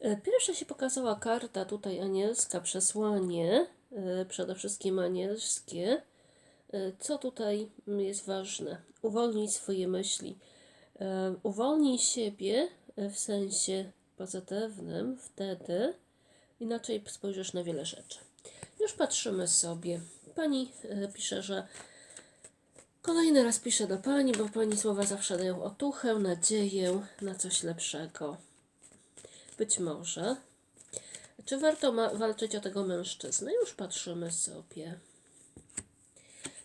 E, Pierwsza się pokazała karta tutaj anielska, przesłanie, e, przede wszystkim anielskie. E, Co tutaj jest ważne? Uwolnij swoje myśli. Uwolnij siebie w sensie pozytywnym, wtedy inaczej spojrzysz na wiele rzeczy. Już patrzymy sobie. Pani pisze, że kolejny raz piszę do pani, bo pani słowa zawsze dają otuchę, nadzieję na coś lepszego. Być może. Czy warto walczyć o tego mężczyznę? Już patrzymy sobie.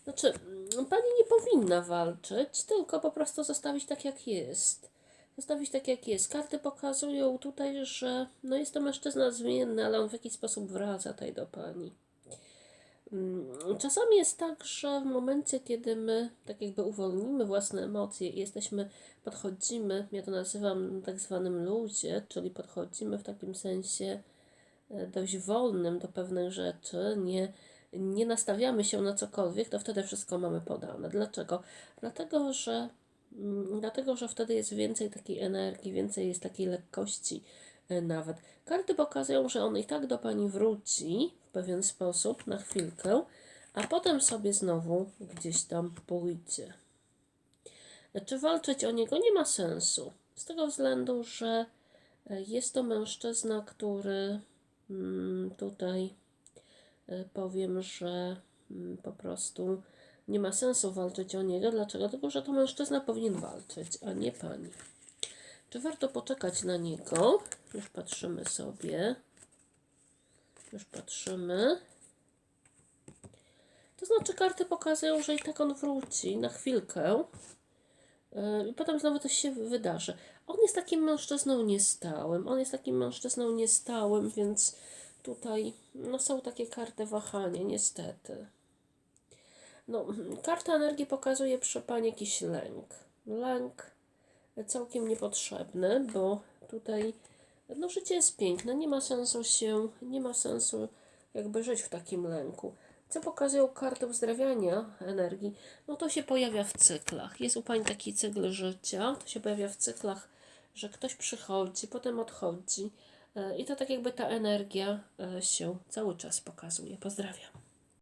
Znaczy, mm, pani nie powinna walczyć, tylko po prostu zostawić tak, jak jest. Zostawić tak, jak jest. Karty pokazują tutaj, że no jest to mężczyzna zmienny, ale on w jakiś sposób wraca tutaj do pani. Mm, Czasami jest tak, że w momencie, kiedy my tak jakby uwolnimy własne emocje i jesteśmy, podchodzimy, ja to nazywam tak zwanym luzie, czyli podchodzimy w takim sensie e, dość wolnym do pewnych rzeczy, nie, nie nastawiamy się na cokolwiek, to wtedy wszystko mamy podane. Dlaczego? Dlatego, że Mm, Dlatego, że wtedy jest więcej takiej energii, więcej jest takiej lekkości nawet. Karty pokazują, że on i tak do Pani wróci w pewien sposób na chwilkę, a potem sobie znowu gdzieś tam pójdzie. E, Czy walczyć o niego nie ma sensu? Z tego względu, że e, jest to mężczyzna, który mm, tutaj e, powiem, że mm, po prostu nie ma sensu walczyć o niego. Dlaczego? Dlatego, że to mężczyzna powinien walczyć, a nie pani. Czy warto poczekać na niego? Już patrzymy sobie. Już patrzymy. To znaczy, karty pokazują, że i tak on wróci na chwilkę. Yy, I potem znowu coś się wydarzy. On jest takim mężczyzną niestałym. On jest takim mężczyzną niestałym, więc tutaj no, są takie karty wahania, niestety. No, karta energii pokazuje przy Pani jakiś lęk. Lęk całkiem niepotrzebny, bo tutaj no, życie jest piękne, nie ma sensu się, nie ma sensu jakby żyć w takim lęku. Co pokazują karty uzdrawiania energii? No to się pojawia w cyklach. Jest u Pani taki cykl życia, to się pojawia w cyklach, że ktoś przychodzi, potem odchodzi e, i to tak jakby ta energia e, się cały czas pokazuje. Pozdrawiam.